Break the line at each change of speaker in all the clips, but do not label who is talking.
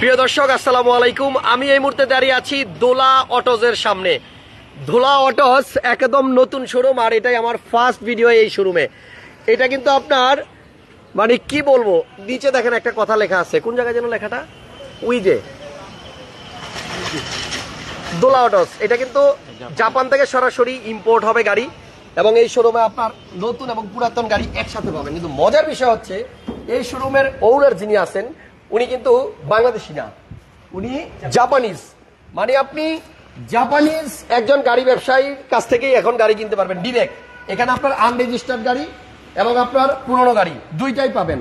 প্রিয় দর্শক, আসসালামু আলাইকুম। আমি এই মুহূর্তে দাঁড়িয়ে আছি দোলা অটোজের সামনে। দোলা অটোস একদম নতুন শোরুম আর এটাই আমার ফার্স্ট ভিডিও এই শোরুমে এটা কিন্তু আপনার মানে কি বলব, নিচে দেখেন একটা কথা লেখা আছে। কোন জায়গায় যেন লেখাটা? উইজে দোলা অটোস। এটা কিন্তু জাপান থেকে সরাসরি ইম্পোর্ট হবে গাড়ি এবং এই শোরুমে আপনার নতুন এবং পুরাতন গাড়ি একসাথে পাবেন। কিন্তু মজার বিষয় হচ্ছে, এই শোরুমের ওনার যিনি আছেন উনি কিন্তু বাংলাদেশি না। উনি জাপানিজ। মানে আপনি জাপানিজ একজন গাড়ি ব্যবসায়ীর কাছ থেকেই এখন গাড়ি কিনতে পারবেন, ডিরেক্ট। এখানে আপনার আনরেজিস্টার্ড গাড়ি এবং আপনার পুরনো গাড়ি, দুইটাই পাবেন।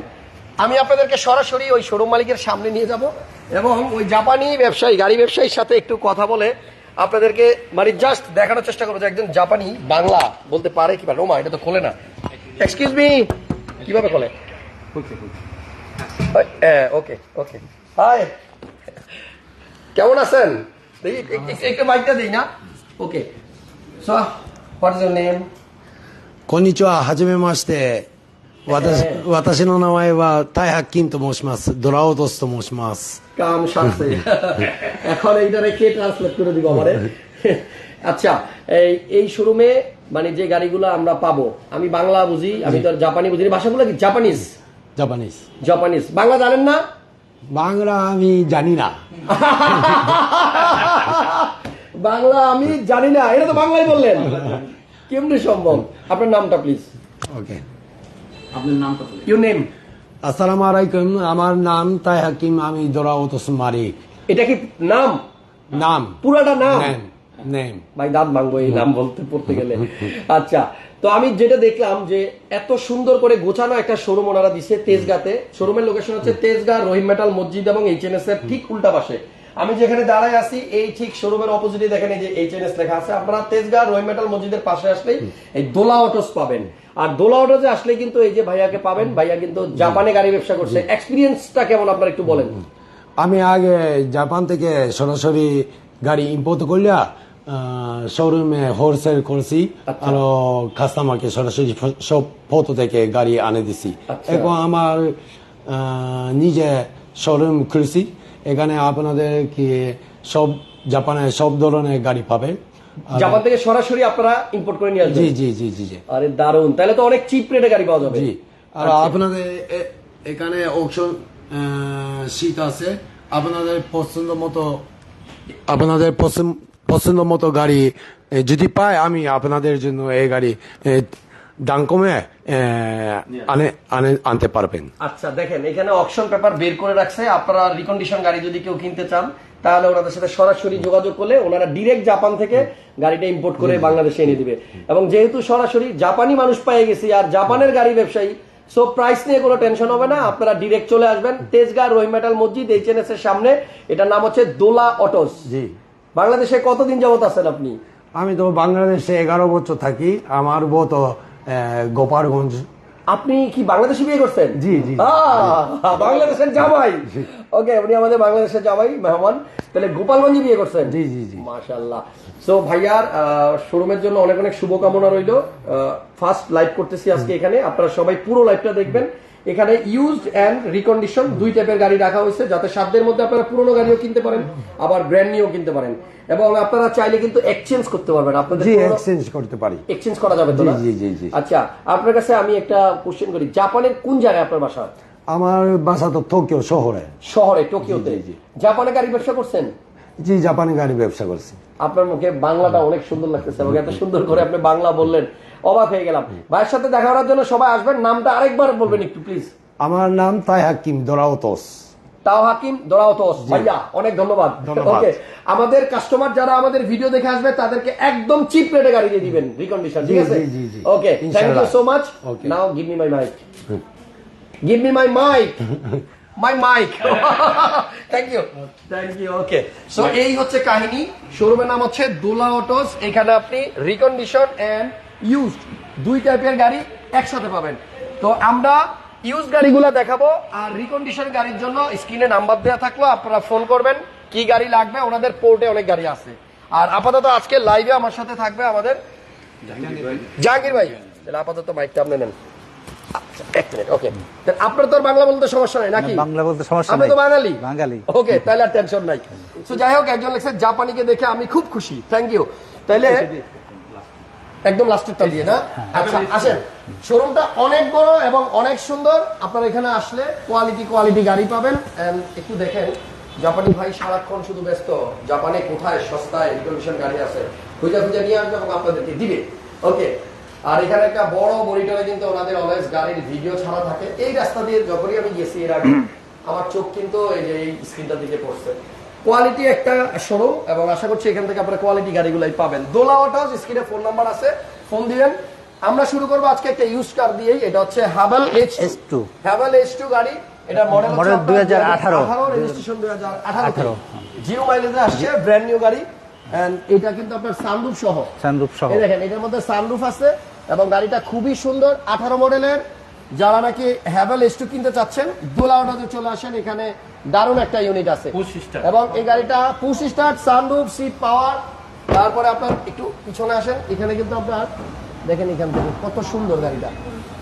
আমি আপনাদেরকে সরাসরি ওই শোরুম মালিকের সামনে নিয়ে যাব এবং ওই জাপানি ব্যবসায়ী, গাড়ি ব্যবসায়ীর সাথে একটু কথা বলে আপনাদেরকে মানে জাস্ট দেখানোর চেষ্টা করব যে একজন জাপানি, বাংলা বলতে পারে কি পারে রোমা, এটা তো খোলে না। এক্সকিউজ মি কীভাবে খোলে? ওকে ওকে হাই কেমন আছেন দেখি এক- এক- একটু মাইকটা দিই না okay so what is your name
こんにちは、はじめまして。私
ええ
私の名前は大白金と申します。ドラオドスと申します。
কাম সারছে এখন এইটারে কে ট্রান্সলেট করে দিব আমারে আচ্ছা এই এই শোরুমে মানে যে গাড়িগুলো আমরা পাবো আমি বাংলা বুঝি আমি তো আর জাপানি বুঝি ভাষাগুলো কি জাপানিজ
জাপানিজ
জাপানিজ বাংলা জানেন না?
বাংলা আমি জানি না।
বাংলা আমি জানি না। এটা তো বাংলাই বললেন। কেমনি সম্ভব? আপনার নামটা প্লিজ
ওকে আপনার নামটা
ইউ নেম
আসসালামু আলাইকুম। আমার নাম তাই হাকিম আমি দোরা ওতসমারি
এটা কি নাম?
নাম।
পুরাটা নাম?
নেম
ভাই দাঁত ভাঙবো এই নাম বলতে পড়তে গেলে। আচ্ছা তো আমি যেটা দেখলাম যে এত সুন্দর করে গোছানো একটা শোরুম ওনারা দিছে তেজগাতে। শোরুমের লোকেশন হচ্ছে তেজগা, রহিম মেটাল মসজিদ এবং এইচএনএস এর ঠিক উল্টা পাশে। আমি যেখানে দাঁড়ায় আছি, এই ঠিক শোরুমের অপোজিটে দেখেন এই যে এইচ এইচএনএস লেখা আছে। আপনারা তেজগা, রহিম মেটাল মসজিদের পাশে আসলেই এই দোলা অটোস পাবেন। আর দোলা অটোসে আসলে কিন্তু এই যে ভাইয়াকে পাবেন, ভাইয়া কিন্তু জাপানে গাড়ি ব্যবসা করছে। এক্সপিরিয়েন্সটা কেমন আপনার একটু বলেন?
আমি আগে জাপান থেকে সরাসরি গাড়ি ইম্পোর্ট করলিয়া শোরুমে হোলসেল করছি আর কাস্টমারকে সরাসরি সব ফটো থেকে গাড়ি আনে দিছি
আচ্ছা।
এখন আমার নিজে শোরুম খুলছি এখানে আপনাদের কি সব জাপানের সব ধরনের গাড়ি পাবে
জাপান থেকে সরাসরি আপনারা ইম্পোর্ট করে নিয়ে আসবেন।
জি জি জি জি জি।
আরে দারুণ তাহলে তো অনেক চিপ রেটে গাড়ি পাওয়া যাবে।
জি। আর
আচ্ছা।
আপনাদের এখানে শীত আছে। আপনাদের পছন্দ মতো আপনাদের পছন্দ- পছন্দ মতো গাড়ি যদি পায় আমি আপনাদের জন্য এই গাড়ি দাম কমে আনে আনে আনতে পারবেন।
আচ্ছা দেখেন এখানে অপশন পেপার বের করে রাখছে। আপনারা রিকন্ডিশন গাড়ি যদি কেউ কিনতে চান তাহলে ওনাদের সাথে সরাসরি যোগাযোগ করলে ওনারা ডিরেক্ট জাপান থেকে গাড়িটা ইম্পোর্ট করে বাংলাদেশে এনে দিবে। এবং যেহেতু সরাসরি জাপানি মানুষ পেয়ে গেছি আর জাপানের গাড়ি ব্যবসায়ী সো প্রাইস নিয়ে কোনো টেনশন হবে না। আপনারা ডিরেক্ট চলে আসবেন। তেজগাঁ রহিমেটাল মসজিদ এইচএনএস এর সামনে। এটার নাম হচ্ছে দোলা অটোস
জি।
বাংলাদেশে কতদিন যাবত আছেন আপনি?
আমি তো বাংলাদেশে এগারো বছর থাকি। আমার বউ তো গোপালগঞ্জ।
আপনি কি বাংলাদেশে বিয়ে করছেন?
জি, জি।
বাংলাদেশের জামাই। ওকে আপনি আমাদের বাংলাদেশের জামাই মেহমান। তাহলে গোপালগঞ্জে বিয়ে করছেন?
জি, জি, জি।
মাশাল্লাহ সো ভাইয়ার শোরুমের জন্য অনেক অনেক শুভকামনা রইল। ফার্স্ট লাইভ করতেছি আজকে এখানে। আপনারা সবাই পুরো লাইভটা দেখবেন। এখানে ইউজড অ্যান্ড রিকন্ডিশন দুই টাইপের গাড়ি রাখা হয়েছে যাতে সাধ্যের মধ্যে আপনারা পুরোনো গাড়িও কিনতে পারেন আবার ব্র্যান্ড নিউ কিনতে পারেন। এবং আপনারা চাইলে কিন্তু এক্সচেঞ্জ করতে পারবেন আপনাদের
জি এক্সচেঞ্জ করতে পারি।
এক্সচেঞ্জ করা যাবে তো
জি, জি, জি।
আচ্ছা আপনার কাছে আমি একটা কোশ্চেন করি জাপানের কোন জায়গায় আপনার বাসা
আমার বাসা তো টোকিও শহরে।
শহরে টোকিওতে। জাপানে গাড়ি ব্যবসা করছেন?
জি জাপানি গাড়ি ব্যবসা করছি।
আপনার মুখে বাংলাটা অনেক সুন্দর লাগতেছে এবং এত সুন্দর করে আপনি বাংলা বললেন। অবাক হয়ে গেলাম। ভাইয়ের সাথে দেখা করার জন্য সবাই আসবেন নামটা আরেকবার বলবেন একটু প্লিজ
আমার নাম তাই হাকিম দোরাওতস।
তাও হাকিম দোরাওতোস। ভাইয়া অনেক ধন্যবাদ। ওকে আমাদের কাস্টমার যারা আমাদের ভিডিও দেখে আসবে তাদেরকে একদম চিপ রেটে গাড়ি দিয়ে দিবেন রিকন্ডিশন ঠিক আছে। Okay
thank
you so
much
now give me my mic give me my mic my mic thank you thank you okay so এই হচ্ছে কাহিনী। শোরুমের নাম হচ্ছে দোলা অটোস। এখানে আপনি রিকন্ডিশন এন্ড ইউজড দুই টাইপের গাড়ি একসাথে পাবেন। তো আমরা ইউজ গাড়িগুলো দেখাবো আর রিকন্ডিশন গাড়ির জন্য স্ক্রিনে নাম্বার দেওয়া থাকল আপনারা ফোন করবেন কি গাড়ি লাগবে ওনাদের পোর্টে অনেক গাড়ি আছে। আর আপাতত আজকে লাইভে আমার সাথে থাকবে আমাদের জাহাঙ্গীর ভাই। তাহলে আপাতত মাইকটা আপনি নেন। ওকে আপনার তো বাংলা বলতে সমস্যা নাই নাকি?
বাংলা বলতে সমস্যা নাই
তো বাঙালি?
বাঙালি।
ওকে তাহলে আর টেনশন নাই। যাই হোক একজন লেখছে জাপানিকে দেখে আমি খুব খুশি। থ্যাংক ইউ তাহলে একদম লাস্টেরটা দিয়ে না? আচ্ছা আসেন। শোরুমটা অনেক বড় এবং অনেক সুন্দর। আপনারা এখানে আসলে কোয়ালিটি কোয়ালিটি গাড়ি পাবেন। একটু দেখেন জাপানি ভাই সারাক্ষণ শুধু ব্যস্ত। জাপানে কোথায় সস্তায় রিকন্ডিশন গাড়ি আছে? খুঁজে খুঁজে নিয়ে আসবে এবং আপনাদেরকে দিবে। ওকে আর এখানে একটা বড় মনিটরে কিন্তু ওনাদের অলওয়েজ গাড়ির ভিডিও ছাড়া থাকে। এই রাস্তা দিয়ে যখনই আমি গেছি এর আগে আমার চোখ কিন্তু এই যে এই স্ক্রিনটার দিকে পড়ছে। কোয়ালিটি একটা শোরুম এবং আশা করছি এখান থেকে আপনারা কোয়ালিটি গাড়িগুলাই পাবেন। দোলা অটোস স্ক্রিনে ফোন নাম্বার আছে ফোন দিবেন। আমরা শুরু করব আজকে একটা ইউজ কার দিয়েই এটা হচ্ছে Haval H
H2
Haval H two গাড়ি এটা মডেল
Model 2018
রেজিস্ট্রেশন দুই হাজার আঠারো জিরো মাইলেজে আসছে ব্র্যান্ড নিউ গাড়ি। এন্ড এটা কিন্তু আপনার সানরুফ সহ।
সানরূপ সহ।
দেখেন এটার মধ্যে সানরুফ আছে এবং গাড়িটা খুবই সুন্দর আঠারো মডেলের যারা নাকি হ্যাভেল এস কিনতে চাচ্ছেন দোলাওটাতে চলে আসেন এখানে দারুণ একটা ইউনিট আছে। এবং এই গাড়িটা push start sunroof seat power তারপরে আপনার একটু পিছনে আসেন এখানে কিন্তু আপনার দেখেন এখান থেকে কত সুন্দর গাড়িটা।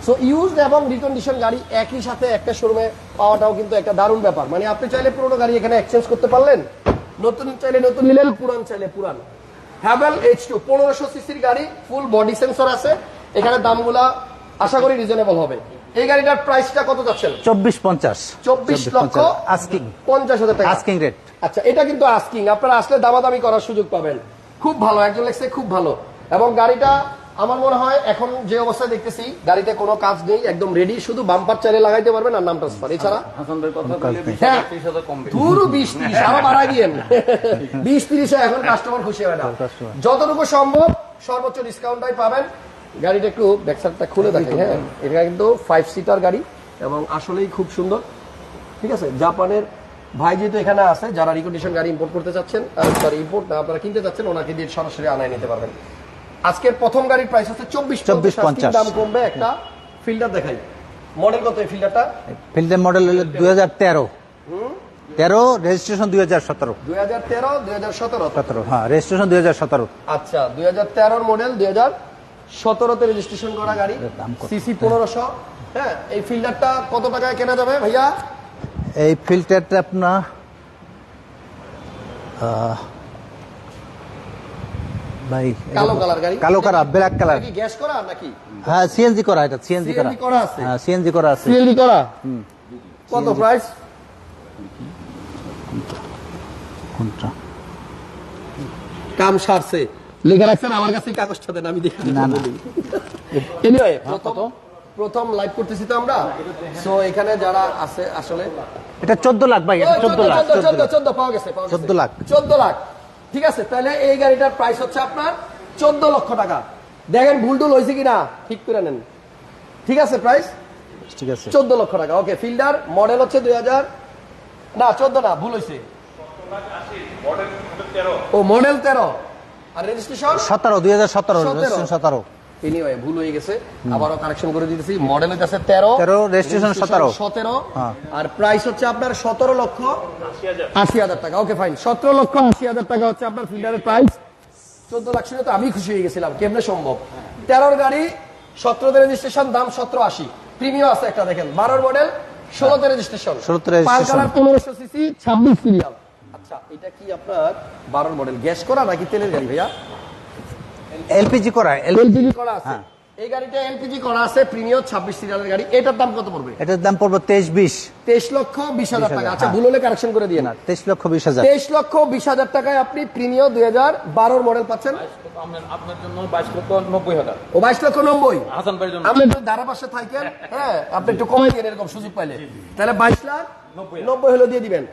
সো ইউজ এবং রিকন্ডিশন গাড়ি একই সাথে একটা শোরুমে পাওয়াটাও কিন্তু একটা দারুণ ব্যাপার। মানে আপনি চাইলে পুরোনো গাড়ি এখানে এক্সচেঞ্জ করতে পারলেন নতুন চাইলে নতুন নিলেন পুরান চাইলে পুরান। হ্যাভেল এইচ টু পনেরোশো সিসির গাড়ি ফুল বডি সেন্সর আছে এখানে দামগুলা আশা করি রিজনেবল হবে। এই গাড়িটার প্রাইসটা কত
চব্বিশ পঞ্চাশ।
চব্বিশ লক্ষ
আস্কিং
পঞ্চাশ। হাজার টাকা।
আস্কিং রেট
আচ্ছা এটা কিন্তু আস্কিং আপনারা আসলে দামাদামি করার সুযোগ পাবেন। খুব ভালো একজন লেগছে খুব ভালো। এবং গাড়িটা আমার মনে হয় এখন যে অবস্থায় দেখতেছি গাড়িতে কোনো কাজ নেই একদম রেডি শুধু বাম্পার চাইলে লাগাইতে পারবেন আর নাম ট্রান্সফার এছাড়া হ্যাঁ ধুরু বিশ তিরিশ আরও বাড়াই দিয়েন। বিশ তিরিশে এখন কাস্টমার খুশি হয় না। যতটুকু সম্ভব সর্বোচ্চ ডিসকাউন্টটাই পাবেন। গাড়িটা একটু ব্যাকসাইডটা খুলে দেখে হ্যাঁ। এটা কিন্তু ফাইভ সিটার গাড়ি এবং আসলেই খুব সুন্দর। ঠিক আছে? জাপানের ভাই যেহেতু এখানে আছে যারা রিকন্ডিশন গাড়ি ইম্পোর্ট করতে চাচ্ছেন সরি ইম্পোর্ট না আপনারা কিনতে চাচ্ছেন ওনাকে দিয়ে সরাসরি আনায় নিতে পারবেন। আজকের প্রথম গাড়ির প্রাইস হচ্ছে চব্বিশ
24
পঞ্চাশ। দাম কমবে একটা। ফিল্টার দেখাই। মডেল কত এই ফিল্টারটা
ফিল্ডের মডেল হলো দুই হাজার তেরো। তেরো রেজিস্ট্রেশন দুই হাজার সতেরো।
দুই হাজার তেরো দুই হাজার সতেরো
সতেরো হ্যাঁ রেজিস্ট্রেশন দুই হাজার সতেরো।
আচ্ছা দুই হাজার তেরোর মডেল দুই হাজার সতেরোতে রেজিস্ট্রেশন করা গাড়ি সিসি পনেরোশো। হ্যাঁ এই ফিল্টারটা কত টাকায় কেনা যাবে ভাইয়া?
এই ফিল্টারটা আপনার ভাই
কালো কালার গাড়ি।
কালো কালার ব্ল্যাক কালার
কি গ্যাস করা নাকি?
হ্যাঁ সিএনজি করা এটা সিএনজি করা।
করা আছে?
হ্যাঁ সিএনজি করা আছে।
সিএনজি করা? কত প্রাইস
কোনটা?
কাম সারছে। লেখা রাখছেন আমার কাছে কাগজটা দেন আমি দেখি
না, না।
এনিওয়ে প্রথম প্রথম। লাইভ করতেছি তো আমরা। সো এখানে যারা আছে আসলে
এটা চোদ্দ লাখ ভাই এটা চোদ্দ লাখ
চোদ্দ,
14
চোদ্দ,
লাখ।
চোদ্দ পাওয়া গেছে পাওয়া
14 লাখ।
চোদ্দ লাখ। ঠিক আছে তাহলে এই গাড়িটার প্রাইস হচ্ছে আপনার চোদ্দ লক্ষ টাকা। দেখেন ভুল টুল হয়েছে কিনা? ঠিক করে নেন। ঠিক আছে প্রাইস
ঠিক আছে।
চোদ্দ লক্ষ টাকা। ওকে ফিল্ডার মডেল হচ্ছে দুই হাজার। না চোদ্দ না ভুল হয়েছে। ও মডেল তেরো। আর রেজিস্ট্রেশন
সতেরো দুই হাজার
17
রেজিস্ট্রেশন
ভুল হয়ে গেছে। আবারও কারেকশন করে দিতেছি। মডেল হচ্ছে তেরো।
13, registration 17
সতেরো। আর প্রাইস হচ্ছে আপনার সতেরো লক্ষ আশি হাজার টাকা। ওকে ফাইন সতেরো লক্ষ আশি হাজার টাকা হচ্ছে আপনার ফিল্ডারের প্রাইস চোদ্দ লাখ শুনে তো আমি খুশি হয়ে গেছিলাম। কেমনে সম্ভব? তেরোর গাড়ি সতেরোতে রেজিস্ট্রেশন দাম সতেরো আশি। প্রিমিয়াম আছে একটা দেখেন। বারোর মডেল ষোলোতে রেজিস্ট্রেশন
16 তে registration।
পনেরোশো সিসি ছাব্বিশ সিরিয়াল আচ্ছা এটা কি আপনার বারোর মডেল গ্যাস করা নাকি তেলের গাড়ি ভাইয়া?
এলপিজি করা
এলপিজি করা আছে।
হ্যাঁ।
এই গাড়িটা এলপিজি করা আছে প্রিমিয়াম ছাব্বিশ সিরিয়ালের গাড়ি। এটার দাম কত পড়বে?
এটার দাম পড়বে তেইশ বিশ
তেইশ লক্ষ বিশ হাজার টাকা। আচ্ছা
হ্যাঁ।
ভুল হলে কারেকশন করে দিয়ে না
না তেইশ লক্ষ বিশ হাজার।
তেইশ লক্ষ বিশ হাজার টাকায় আপনি প্রিমিয়াম দুই হাজার বারোর মডেল পাচ্ছেন।
আপনার- আপনার জন্য বাইশ লক্ষ নব্বই হাজার।
ও বাইশ লক্ষ নব্বই?
হাসান ভাইয়ের জন্য।
আপনি একটু ধারা পাশে থাকেন হ্যাঁ। আপনি একটু কমাই দিয়ে এরকম সুযোগ পাইলে। তাহলে বাইশ লাখ নব্বই হলে দিয়ে দিবেন।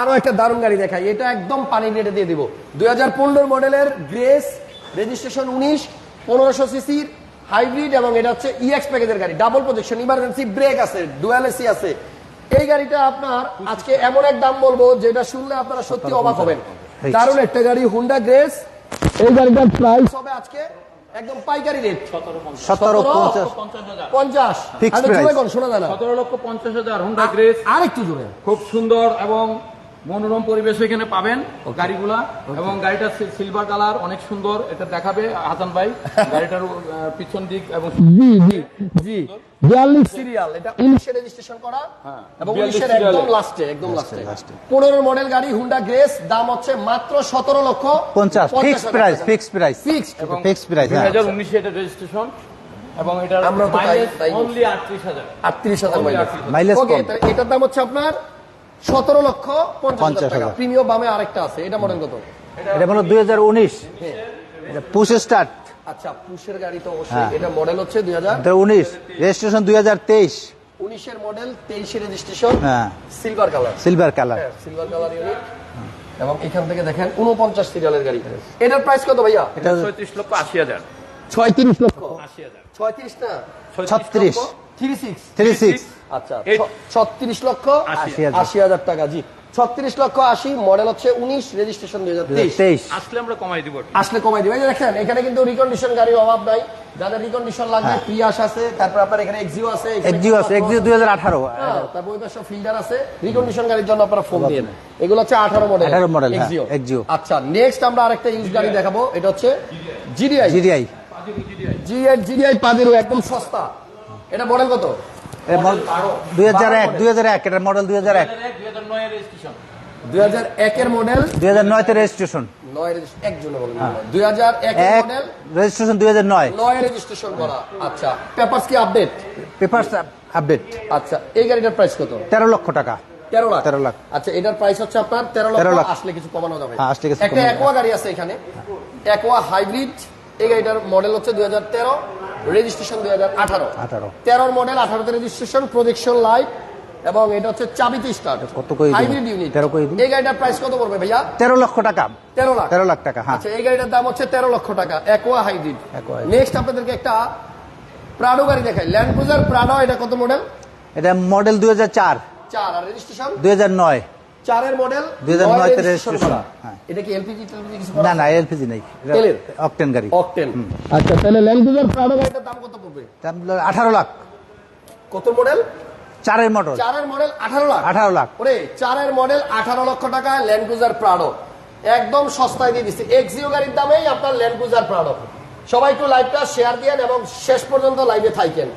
আরও একটা দারুণ গাড়ি দেখাই। এটা একদম পানি রেটে দিয়ে দিব। দুই হাজার পনেরো মডেলের গ্রেস রেজিস্ট্রেশন উনিশ পনেরোশো সিসির হাইব্রিড এবং এটা হচ্ছে ইএক্স প্যাকেজের গাড়ি। ডাবল প্রজেকশন ইমার্জেন্সি ব্রেক আছে ডুয়াল এসি আছে। এই গাড়িটা আপনার আজকে এমন এক দাম বলব যেটা শুনলে আপনারা সত্যি অবাক হবেন। দারুণ একটা গাড়ি হুন্ডা গ্রেস এই গাড়িটার প্রাইস হবে আজকে একদম পাইকারি রেট
সতেরো পঞ্চাশ।
পঞ্চাশ।
শোনা যায় না।
সতেরো লক্ষ পঞ্চাশ হাজার হুন্ডা গ্রেস
আর একটু জোরে
খুব সুন্দর এবং মনোরম পরিবেশ এখানে পাবেন গাড়িগুলা এবং গাড়িটা সিলভার কালার অনেক সুন্দর এটা দেখাবে হাসান ভাই। গাড়িটার পিছন দিক এবং
জি জি জি। বিয়াল্লিশ সিরিয়াল এটা উনিশে রেজিস্ট্রেশন করা
হ্যাঁ,
এবং উনিশের একদম লাস্টে একদম লাস্টে পনেরো মডেল গাড়ি হুন্ডা গ্রেস দাম হচ্ছে মাত্র সতেরো লক্ষ
পঞ্চাশ fix price fix price
fix
এবং
ফিক্স প্রাইস
দুই
হ্যাঁ।
হাজার উনিশে এটা রেজিস্ট্রেশন এবং এটার
আমরা তো তাই-।
অনলি আটত্রিশ হাজার।
আটত্রিশ হাজার মাইলেজ
মাইলেজ
ওকে এটার দাম হচ্ছে আপনার সতেরো লক্ষ পঞ্চাশ হাজার টাকা। বামে আরেকটা আছে এটা মডেল কত?
এটা হলো দুই হাজার উনিশ। পুশ স্টার্ট
আচ্ছা পুশের গাড়ি তো অবশ্যই। এটা মডেল হচ্ছে দুই হাজার
উনিশ। রেজিস্ট্রেশন দুই হাজার তেইশ।
উনিশের মডেল তেইশে রেজিস্ট্রেশন
হ্যাঁ।
Silver colour
silver colour
silver colour unit এবং এখান থেকে দেখেন উনপঞ্চাশ সিরিয়ালের গাড়ি। এটার প্রাইস কত ভাইয়া?
এটা
ছয়ত্রিশ লক্ষ আশি হাজার।
ছয়ত্রিশ লক্ষ।
আশি হাজার।
ছয়ত্রিশ না?
ছত্রিশ।
আচ্ছা ছত্রিশ লক্ষ
আশি
হাজার।
টাকা জি। ছত্রিশ লক্ষ আশি মডেল হচ্ছে উনিশ রেজিস্ট্রেশন দুই হাজার তেইশ।
তেইশ।
আসলে আমরা কমাই দিব
আসলে কমাই দিবে। এই যে দেখেন এখানে কিন্তু রিকন্ডিশন গাড়ির অভাব নাই। যাদের রিকন্ডিশন লাগবে প্রিয়াস আছে তারপর আপনার এখানে এক্সিও আছে
এক্সিও আছে এক্সিও দুই হাজার আঠারো।
হ্যাঁ, তারপর ওই পাশে ফিল্ডার আছে। রিকন্ডিশন গাড়ির জন্য আপনারা ফোন দিয়ে এগুলো হচ্ছে আঠারো মডেল
18 model, হ্যাঁ।
আচ্ছা নেক্সট আমরা আরেকটা ইউজ গাড়ি দেখাবো। এটা হচ্ছে GDI
GDI
GI GDI Pajero একদম সস্তা। এটা মডেল কত
দুই হাজার এক দুই হাজার এক এটার মডেল দুই হাজার এক
দুই হাজার নয়
দুই হাজার একের মডেল
দুই হাজার নয়তে রেজিস্ট্রেশন
রেজিস্ট্রেশন একজনে দুই হাজার
এক রেজিস্ট্রেশন দুই হাজার নয়
রেজিস্ট্রেশন করা আচ্ছা পেপারস কি আপডেট
আপডেট
আচ্ছা এই গাড়িটার প্রাইস কত
তেরো লক্ষ টাকা
তেরো লাখ
13 লাখ।
আচ্ছা এটার প্রাইস হচ্ছে আপনার তেরো
লাখ।
আসলে কিছু কমানো যাবে
হ্যাঁ, আসলে
একটা গাড়ি আছে এখানে একোয়া হাইব্রিড এই গাড়িটার মডেল হচ্ছে দুই হাজার তেরো রেজিস্ট্রেশন দুই হাজার আঠারো।
18
তেরোর মডেল আঠারোতে রেজিস্ট্রেশন প্রজেকশন লাইট এবং এটা হচ্ছে চাবিতে স্টার্ট
কত দিবেন?
হাইব্রিড ইউনিট
13 করে দিন।
এই গাড়িটার প্রাইস কত পড়বে ভাইয়া?
তেরো লক্ষ টাকা।
তেরো লাখ।
তেরো লাখ টাকা হ্যাঁ।
আচ্ছা এই গাড়িটার দাম হচ্ছে তেরো লক্ষ টাকা। Aqua hybrid. নেক্সট আপনাদেরকে একটা প্রাডো গাড়ি দেখাই। ল্যান্ড ক্রুজার প্রাডো এটা কত মডেল
এটা মডেল দুই হাজার চার।
চার আর রেজিস্ট্রেশন?
দুই হাজার নয়।
চারের মডেল
2009 তে registration, হ্যাঁ।
এটা কি এলপিজি টেলপিজি কিছু
না না এলপিজি নেই।
তেলের?
অকটেন গাড়ি।
অকটেন আচ্ছা তাহলে ল্যান্ড ক্রুজার প্রাডো গাড়িটার দাম কত পড়বে?
আঠারো লাখ।
কত মডেল
চারের মডেল
চারের মডেল আঠারো লাখ?
আঠারো লাখ।
ওরে চারের মডেল আঠারো লক্ষ টাকা ল্যান্ড ক্রুজার প্রাডো একদম সস্তায় দিয়ে দিচ্ছে। এক্সিও গাড়ির দামেই আপনার ল্যান্ড ক্রুজার প্রাডো সবাই একটু লাইভটা শেয়ার দিয়েন এবং শেষ পর্যন্ত লাইভে থাকেন।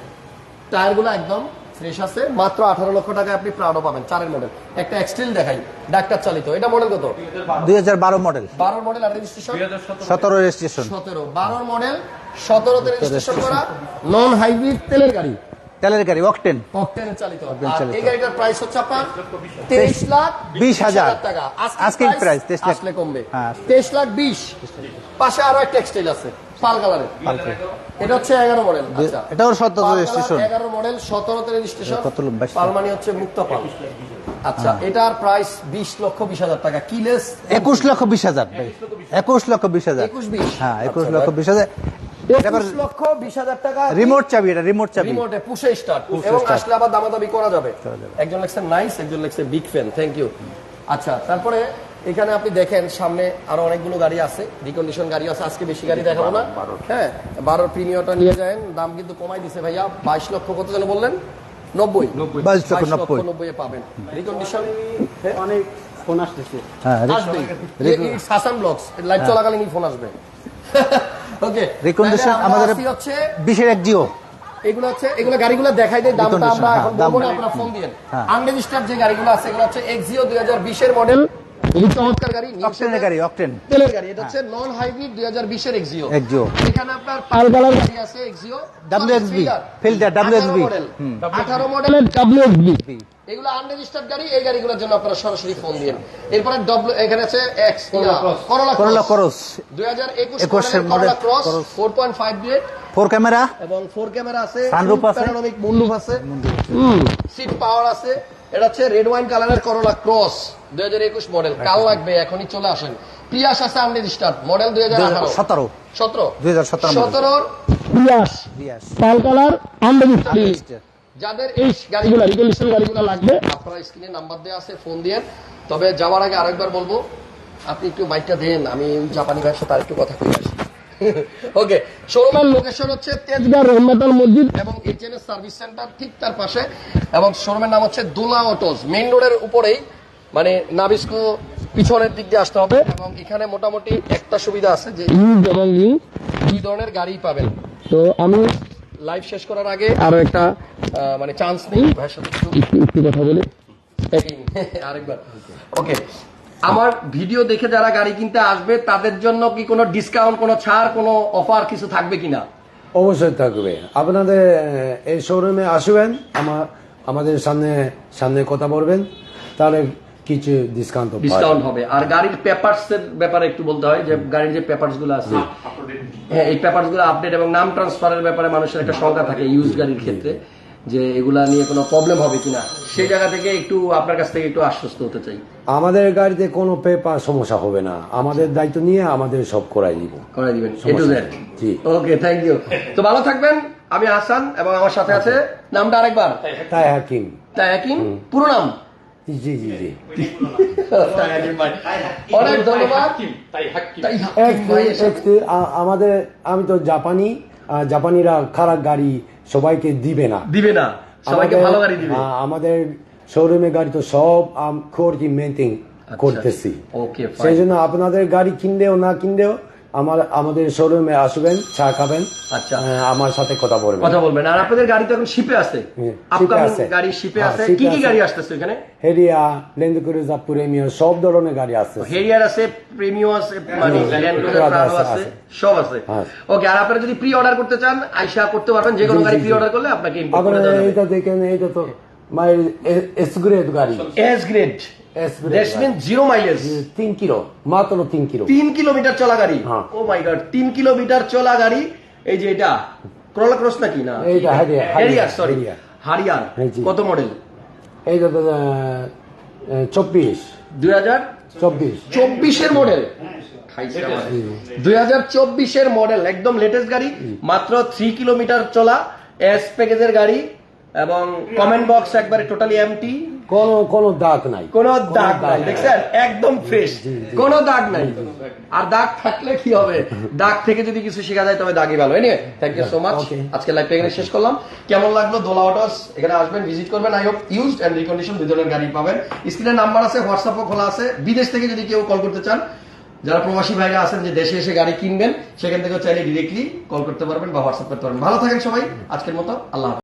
টায়ারগুলো একদম ফ্রেশ আছে মাত্র আঠারো লক্ষ টাকায় আপনি প্রাডো পাবেন চারের মডেল একটা এক্সটেল দেখাই ডাক্তার চালিত। এটা মডেল কত?
দুই হাজার বারো মডেল
বারোর মডেল আর রেজিস্ট্রেশন
সতেরো। রেজিস্ট্রেশন
সতেরো। বারোর মডেল সতেরোতে রেজিস্ট্রেশন করা নন হাইব্রিড তেলের গাড়ি।
তেলের গাড়ি অকটেন
অকটেন চালিত। আর এই গাড়িটার প্রাইস হচ্ছে আপনার তেইশ লাখ
বিশ হাজার।
টাকা।
Asking price, 23 lakh.
আসলে কমবে।
হ্যাঁ।
তেইশ লাখ বিশ। পাশে আরও একটা এক্সটেল আছে। পাল কালারের। এটা হচ্ছে এগারো মডেল আচ্ছা।
এটাও 17 registration।
এগারো মডেল সতেরোতে রেজিস্ট্রেশন
কত লোক?
পাল মানে হচ্ছে মুক্ত পাল। আচ্ছা এটার প্রাইস বিশ লক্ষ বিশ হাজার টাকা। কিলেস
একুশ লক্ষ বিশ হাজার ভাই। একুশ লক্ষ বিশ। হাজার।
একুশ বিশ।
হ্যাঁ
আচ্ছা,
লক্ষ বিশ হাজার।
একুশ লক্ষ বিশ হাজার টাকা
রিমোট চাবি এটা রিমোট চাবি।
রিমোটে পুশে স্টার্ট এবং আসলে আবার দামাদামি করা যাবে। একজন লেখছে নাইস একজন লেখছে বিগ ফ্যান থ্যাংক ইউ আচ্ছা তারপরে এখানে আপনি দেখেন সামনে আরও অনেকগুলো গাড়ি আছে রিকন্ডিশন গাড়ি আছে আজকে বেশি গাড়ি দেখাবো না। হ্যাঁ বারোর প্রিমিয়মটা নিয়ে যায় দাম কিন্তু কমাই দিছে ভাইয়া। বাইশ লক্ষ কত যেন বললেন? নব্বই।
বাইশ লক্ষ নব্বই।
নব্বই পাবেন। রিকন্ডিশন
অনেক ফোন আসতেছে।
হ্যাঁ
আসবে সাসান ব্লগস লাইভ চলাকালীনই ফোন আসবে। ওকে
Recondition আমাদের-
হচ্ছে
বিশের এক জিও।
এগুলো হচ্ছে এগুলো গাড়িগুলো দেখাই দেয় দামটা আমরা
হ্যাঁ,
এখন বলব না আপনারা ফোন দিয়েন।
হ্যাঁ।
আনরেজিস্টার্ড যে গাড়িগুলো আছে এগুলো হচ্ছে এক্সিও দুই হাজার বিশের মডেল এই চমৎকার গাড়ি
অকটেনের গাড়ি অকটেন
তেলের গাড়ি এটা হচ্ছে নন হাইব্রিড দুই হাজার বিশের এক্সিও এখানে আপনার পাল কালার গাড়ি। আছে Axio
WXB, Fielder, WXB
model মডেলের ডাব্লিউএক্সবি এগুলো আনরেজিস্টার্ড গাড়ি এই গাড়িগুলোর জন্য আপনারা সরাসরি ফোন দিয়েন এরপরে ডব্লিউ এখানে আছে এক্স করোলা
করলা করস
দুই হাজার
model cross
Cross। Four
grade camera
এবং ফোর ক্যামেরা আছে
Sunroof আছে।
প্যানোরামিক আছে। সিট পাওয়ার আছে। এটা হচ্ছে রেড ওয়াইন কালারের করোলা ক্রস দুই হাজার একুশ মডেল কাল লাগবে এখনই চলে আসেন। প্রিয়াস আছে আনরেজিস্টার্ড মডেল দুই হাজার আঠারো।
সতেরো।
সতেরো।
2017 model।
সতেরোর পাল কালার আনরেজিস্টার্ড যাদের এই গাড়িগুলো রিকন্ডিশন গাড়িগুলো লাগবে। আপনারা স্ক্রিনে নাম্বার দেওয়া আছে ফোন দিয়ে। তবে যাওয়ার আগে আরেকবার বলব আপনি একটু মাইকটা দেন আমি জাপানি ভাষা তার একটু কথা কই আসি। ওকে শোরুমের লোকেশন হচ্ছে তেজগাঁ রহমাতাল মসজিদ এবং এইচএনএস সার্ভিস সেন্টার ঠিক তার পাশে এবং শোরুমের নাম হচ্ছে দোলা অটোস। মেইন রোডের উপরেই মানে নাবিস্কো পিছনের দিক দিয়ে আসতে হবে এবং এখানে মোটামুটি একটা সুবিধা আছে যে ইউজ এবং নিউ দুই ধরনের গাড়ি পাবেন। তো আমি লাইভ শেষ করার আগে আরও একটা মানে চান্স নেই। ভাইয়ের সাথে একটু কথা বলি। আরেকবার। ওকে আমার ভিডিও দেখে যারা গাড়ি কিনতে আসবে তাদের জন্য কি কোনো ডিসকাউন্ট কোনো ছাড় কোনো অফার কিছু থাকবে কিনা?
অবশ্যই থাকবে। আপনাদের এই শোরুমে আসবেন আমার আমাদের সামনে সামনে কথা বলবেন তাহলে কিছু ডিসকাউন্ট
ডিসকাউন্ট হবে। আর গাড়ির পেপারস এর ব্যাপারে একটু বলতে হয় যে গাড়ির যে পেপারসগুলো আছে হ্যাঁ এই পেপারসগুলো আপডেট এবং নাম ট্রান্সফারের ব্যাপারে মানুষের একটা শঙ্কা থাকে ইউজ গাড়ির ক্ষেত্রে। যে এগুলা নিয়ে কোনো প্রবলেম হবে কিনা সেই জায়গা থেকে একটু আপনার কাছ থেকে একটু আশ্বস্ত হতে চাই।
আমাদের গাড়িতে কোনো পেপার সমস্যা হবে না। আমাদের দায়িত্ব নিয়ে আমাদের সব করাই দিব।
করে দিবেন।
জি।
ওকে থ্যাংক ইউ তো ভালো থাকবেন। আমি হাসান এবং আমার সাথে আছে নামটা আরেকবার।
তাই হাকিম
তাই একই পুরো নাম?
জি জি জি
হাকিম। অনেক ধন্যবাদ। হাকিম
আমাদের আমি তো জাপানি জাপানিরা খারাপ গাড়ি সবাইকে দিবে না।
দিবে না সবাইকে
আমাদের-
ভালো গাড়ি দিবে।
আহ, আমাদের শোরুমে গাড়ি তো সব কোয়ালিটি মেনটেন করতেছি।
ওকে
সেই জন্য আপনাদের গাড়ি কিনলেও না কিনলেও আমার আমাদের শোরুমে আসবেন চা খাবেন
আচ্ছা।
আমার সাথে কথা বলবেন।
কথা বলবেন। আর আপনাদের গাড়ি তো এখন শিপে আছে।
হ্যাঁ, আছে।
গাড়ি শিপে
হ্যাঁ,
আছে। কি কি গাড়ি আসতেছে এখানে?
হেরিয়া ল্যান্ড ক্রুজার সব ধরনের গাড়ি আছে
হেরিয়ার আছে প্রিমিয়াম আছে মানে ল্যান্ড ক্রুজার
আছে।
সব আছে।
হ্যাঁ।
ওকে আর আপনারা যদি প্রি অর্ডার করতে চান আইসা করতে পারবেন। যে কোনো গাড়ি প্রি অর্ডার করলে আপনাকে ইম্পোর্ট করে দেওয়া
এইটা দেখেন এইটা তো মাই এস গ্রেড গাড়ি।
এস গ্রেড জিরো মাইলেজ
তিন কিলো মাত্র তিন কিলো
তিন কিলোমিটার চলা গাড়ি। ও মাই গড তিন কিলোমিটার চলা গাড়ি? এই যে এটা ক্রলা ক্রস নাকি? না
এইটা হারিয়ার,
সরি
হারিয়ার।
কত মডেল
এইটা চব্বিশ।
দুই হাজার?
চব্বিশ।
চব্বিশের মডেল দুই হাজার চব্বিশের মডেল একদম লেটেস্ট গাড়ি মাত্র থ্রি কিলোমিটার চলা এস প্যাকেজের গাড়ি এবং কমেন্ট বক্স একবারে টোটালি এমটি
কোনো কোনো দাগ নাই।
কোনো দাগ নাই দেখছেন? একদম ফ্রেশ কোনো দাগ নাই। আর দাগ থাকলে কি হবে? দাগ থেকে যদি কিছু শেখা যায় তবে দাগই ভালো। Anyway thank you so
much
আজকে লাইভটা এখানে শেষ করলাম। কেমন লাগল? দোলা অটোস এখানে আসবেন ভিজিট করবেন। I hope used and recondition দুই ধরনের গাড়ি পাবেন। স্ক্রিনের নাম্বার আছে হোয়াটসঅ্যাপও খোলা আছে। বিদেশ থেকে যদি কেউ কল করতে চান যারা প্রবাসী ভাইরা আছেন যে দেশে এসে গাড়ি কিনবেন সেখান থেকেও চাইলে ডিরেক্টলি কল করতে পারবেন বা হোয়াটসঅ্যাপ করতে পারবেন। ভালো থাকেন সবাই। আজকের মতো আল্লাহ।